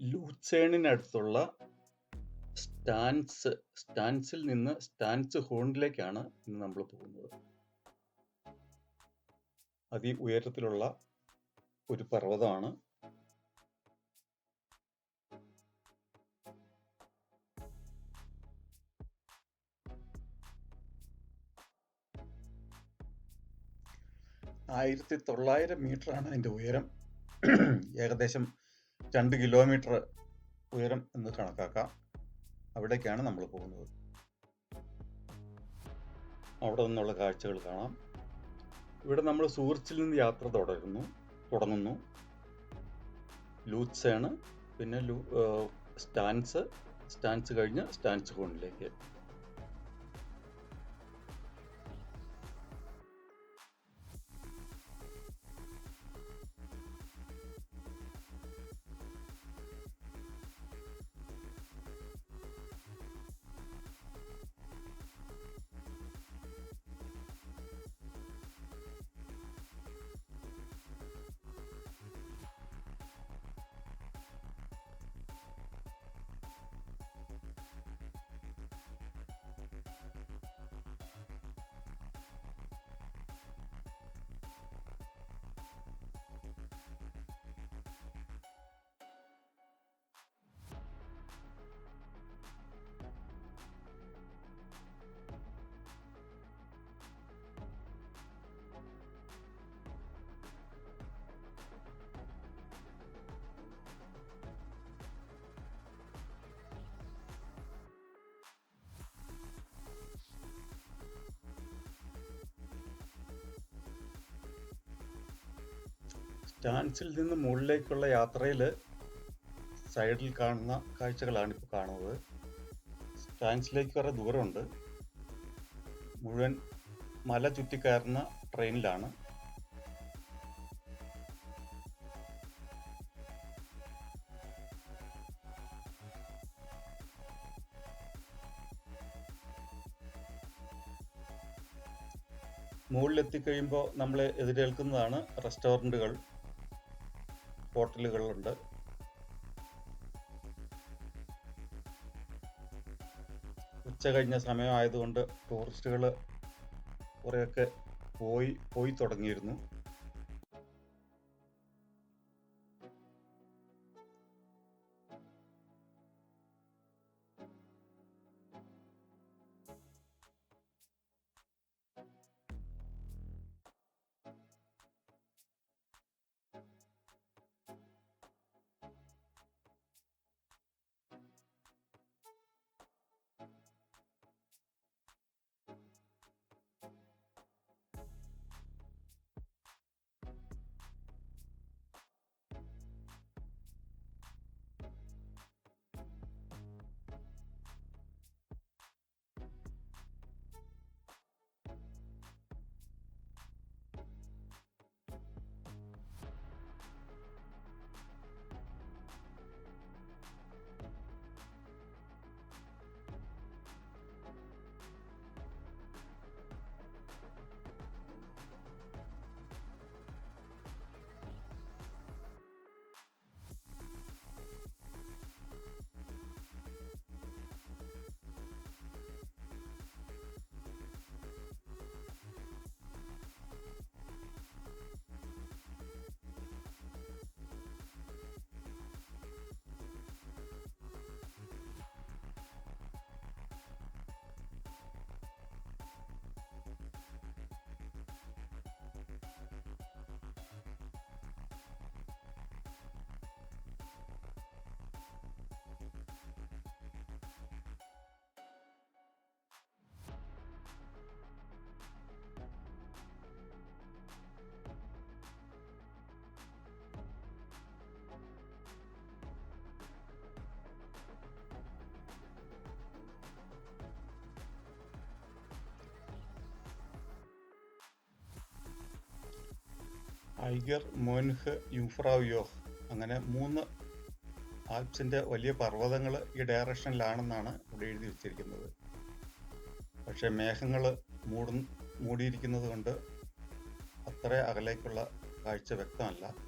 ലൂസേണിനടുത്തുള്ള stance സ്റ്റാൻസിൽ നിന്ന് stance ഹോണിലേക്കാണ് ഇന്ന് നമ്മൾ പോകുന്നത്. അതി ഉയരത്തിലുള്ള ഒരു പർവതമാണ്. ആയിരത്തി തൊള്ളായിരം മീറ്ററാണ് അതിന്റെ ഉയരം. ഏകദേശം രണ്ട് കിലോമീറ്റർ ഉയരം എന്ന് കണക്കാക്കാം. അവിടേക്കാണ് നമ്മൾ പോകുന്നത്. അവിടെ നിന്നുള്ള കാഴ്ചകൾ കാണാം. ഇവിടെ നമ്മൾ സൂറിച്ചിൽ നിന്ന് യാത്ര തുടരുന്നു തുടങ്ങുന്നു. ലൂത്സാണ് പിന്നെ ലൂ സ്റ്റാൻസ് സ്റ്റാൻസ് കഴിഞ്ഞ് സ്റ്റാൻസ് ഹോണിലേക്ക് സ്റ്റാൻസിൽ നിന്ന് മുകളിലേക്കുള്ള യാത്രയിൽ സൈഡിൽ കാണുന്ന കാഴ്ചകളാണ് ഇപ്പോൾ കാണുന്നത്. സ്റ്റാൻസിലേക്ക് കുറേ ദൂരമുണ്ട്. മുഴുവൻ മല ചുറ്റിക്കയറുന്ന ട്രെയിനിലാണ്. മുകളിലെത്തിക്കഴിയുമ്പോൾ നമ്മളെ എതിരേൽക്കുന്നതാണ് റെസ്റ്റോറന്റുകൾ ഹോട്ടലുകളുണ്ട് ഉച്ച കഴിഞ്ഞ സമയമായതുകൊണ്ട് ടൂറിസ്റ്റുകൾ കുറേയൊക്കെ പോയി പോയി തുടങ്ങിയിരുന്നു. ഐഗർ മോൻഹ് യുഫ്രാവിയോഹ് അങ്ങനെ മൂന്ന് ആൽപ്സിന്റെ വലിയ പർവതങ്ങൾ ഈ ഡയറക്ഷനിലാണെന്നാണ് ഇവിടെ എഴുതി വെച്ചിരിക്കുന്നത്. പക്ഷേ മേഘങ്ങൾ മൂടും മൂടിയിരിക്കുന്നത് കൊണ്ട് അത്ര അകലേക്കുള്ള കാഴ്ച വ്യക്തമല്ല.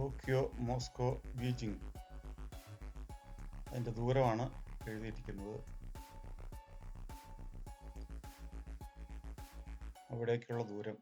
ടോക്കിയോ മോസ്കോ ബീജിംഗ് അതിന്റെ ദൂരമാണ് എഴുതിയിരിക്കുന്നത്. അവിടേക്കുള്ള ദൂരം.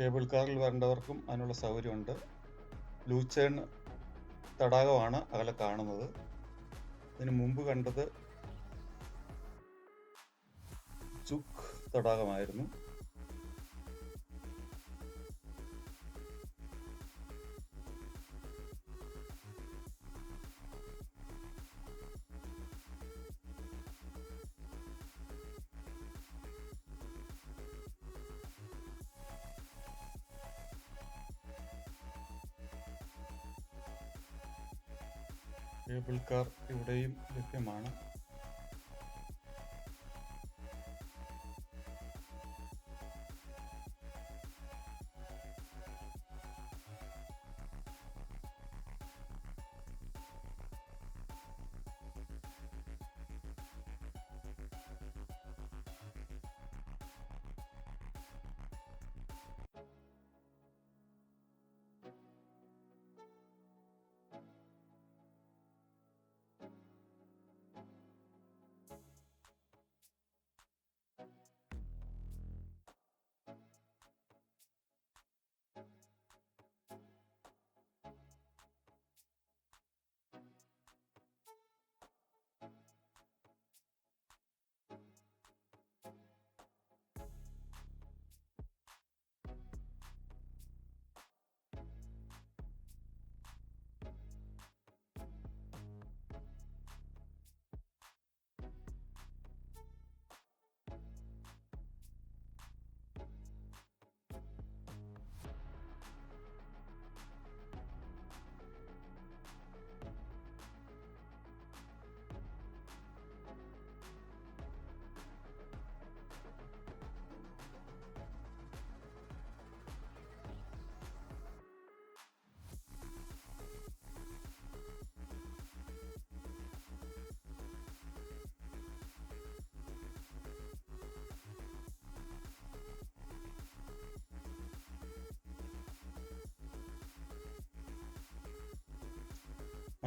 കേബിൾ കാറിൽ വരേണ്ടവർക്കും അതിനുള്ള സൗകര്യമുണ്ട്. ലൂച്ചേൺ തടാകമാണ് അകലെ കാണുന്നത്. ഇതിനു മുമ്പ് കണ്ടത് ചുക്ക് തടാകമായിരുന്നു. കേബിൾ കാർ ഇവിടെയും ലഭ്യമാണ്.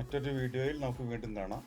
മറ്റൊരു വീഡിയോയിൽ നമുക്ക് വീണ്ടും കാണാം.